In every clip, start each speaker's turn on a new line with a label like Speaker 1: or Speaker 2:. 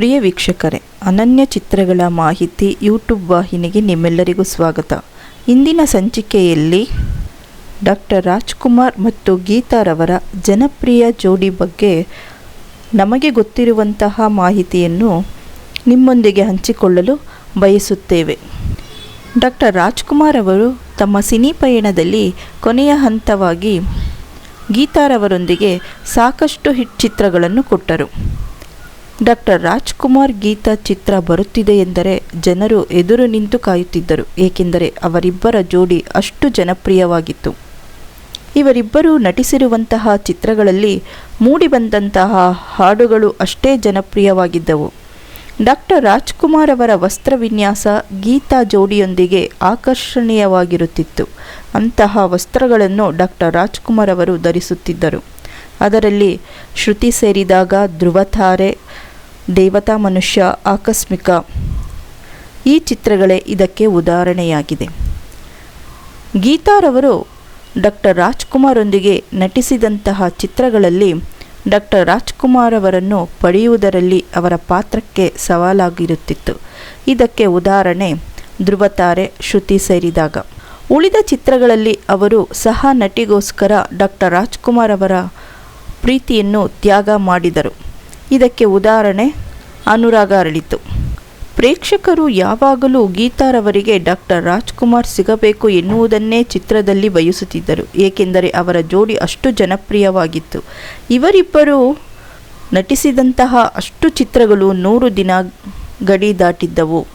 Speaker 1: ಪ್ರಿಯ ವೀಕ್ಷಕರೇ, ಅನನ್ಯ ಚಿತ್ರಗಳ ಮಾಹಿತಿ ಯೂಟ್ಯೂಬ್ ವಾಹಿನಿಗೆ ನಿಮ್ಮೆಲ್ಲರಿಗೂ ಸ್ವಾಗತ. ಇಂದಿನ ಸಂಚಿಕೆಯಲ್ಲಿ ಡಾಕ್ಟರ್ ರಾಜ್ಕುಮಾರ್ ಮತ್ತು ಗೀತಾರವರ ಜನಪ್ರಿಯ ಜೋಡಿ ಬಗ್ಗೆ ನಮಗೆ ಗೊತ್ತಿರುವಂತಹ ಮಾಹಿತಿಯನ್ನು ನಿಮ್ಮೊಂದಿಗೆ ಹಂಚಿಕೊಳ್ಳಲು ಬಯಸುತ್ತೇವೆ. ಡಾಕ್ಟರ್ ರಾಜ್ಕುಮಾರ್ ಅವರು ತಮ್ಮ ಸಿನಿ ಪಯಣದಲ್ಲಿ ಕೊನೆಯ ಹಂತವಾಗಿ ಗೀತಾರವರೊಂದಿಗೆ ಸಾಕಷ್ಟು ಹಿಟ್ ಚಿತ್ರಗಳನ್ನು ಕೊಟ್ಟರು. ಡಾಕ್ಟರ್ ರಾಜ್ಕುಮಾರ್ ಗೀತಾ ಚಿತ್ರ ಬರುತ್ತಿದೆ ಎಂದರೆ ಜನರು ಎದುರು ನಿಂತು ಕಾಯುತ್ತಿದ್ದರು, ಏಕೆಂದರೆ ಅವರಿಬ್ಬರ ಜೋಡಿ ಅಷ್ಟು ಜನಪ್ರಿಯವಾಗಿತ್ತು. ಇವರಿಬ್ಬರು ನಟಿಸಿರುವಂತಹ ಚಿತ್ರಗಳಲ್ಲಿ ಮೂಡಿಬಂದಂತಹ ಹಾಡುಗಳು ಅಷ್ಟೇ ಜನಪ್ರಿಯವಾಗಿದ್ದವು. ಡಾಕ್ಟರ್ ರಾಜ್ಕುಮಾರ್ ಅವರ ವಸ್ತ್ರ ವಿನ್ಯಾಸ ಗೀತಾ ಜೋಡಿಯೊಂದಿಗೆ ಆಕರ್ಷಣೀಯವಾಗಿರುತ್ತಿತ್ತು. ಅಂತಹ ವಸ್ತ್ರಗಳನ್ನು ಡಾಕ್ಟರ್ ರಾಜ್ಕುಮಾರ್ ಅವರು ಧರಿಸುತ್ತಿದ್ದರು. ಅದರಲ್ಲಿ ಶ್ರುತಿ ಸೇರಿದಾಗ ಧ್ರುವತಾರೆ ದೇವತಾ ಮನುಷ್ಯ ಆಕಸ್ಮಿಕ. ಈ ಚಿತ್ರಗಳೇ ಇದಕ್ಕೆ ಉದಾಹರಣೆಯಾಗಿದೆ. ಗೀತಾರವರು ಡಾಕ್ಟರ್ ರಾಜ್ಕುಮಾರೊಂದಿಗೆ ನಟಿಸಿದಂತಹ ಚಿತ್ರಗಳಲ್ಲಿ ಡಾಕ್ಟರ್ ರಾಜ್ಕುಮಾರ್ ಅವರನ್ನು ಪಡೆಯುವುದರಲ್ಲಿ ಅವರ ಪಾತ್ರಕ್ಕೆ ಸವಾಲಾಗಿರುತ್ತಿತ್ತು. ಇದಕ್ಕೆ ಉದಾಹರಣೆ, ಧ್ರುವತಾರೆ ಶ್ರುತಿ ಸೇರಿದಾಗ. ಉಳಿದ ಚಿತ್ರಗಳಲ್ಲಿ ಅವರು ಸಹ ನಟಿಗೋಸ್ಕರ ಡಾಕ್ಟರ್ ರಾಜ್ಕುಮಾರ್ ಅವರ ಪ್ರೀತಿಯನ್ನು ತ್ಯಾಗ ಮಾಡಿದರು. ಇದಕ್ಕೆ ಉದಾಹರಣೆ ಅನುರಾಗ ಅರಳಿತು. ಪ್ರೇಕ್ಷಕರು ಯಾವಾಗಲೂ ಗೀತಾರವರಿಗೆ ಡಾಕ್ಟರ್ ರಾಜ್ಕುಮಾರ್ ಸಿಗಬೇಕು ಎನ್ನುವುದನ್ನೇ ಚಿತ್ರದಲ್ಲಿ ಬಯಸುತ್ತಿದ್ದರು. ಏಕೆಂದರೆ ಅವರ ಜೋಡಿ ಅಷ್ಟು ಜನಪ್ರಿಯವಾಗಿತ್ತು. ಇವರಿಬ್ಬರು ನಟಿಸಿದಂತಹ ಅಷ್ಟು ಚಿತ್ರಗಳು ನೂರು ದಿನ ಗಡಿ ದಾಟಿದ್ದವು.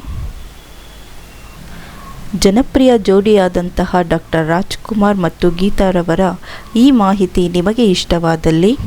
Speaker 1: ಜನಪ್ರಿಯ ಜೋಡಿಯಾದಂತಹ ಡಾಕ್ಟರ್ ರಾಜ್ಕುಮಾರ್ ಮತ್ತು ಗೀತಾರವರ ಈ ಮಾಹಿತಿ ನಿಮಗೆ ಇಷ್ಟವಾದಲ್ಲಿ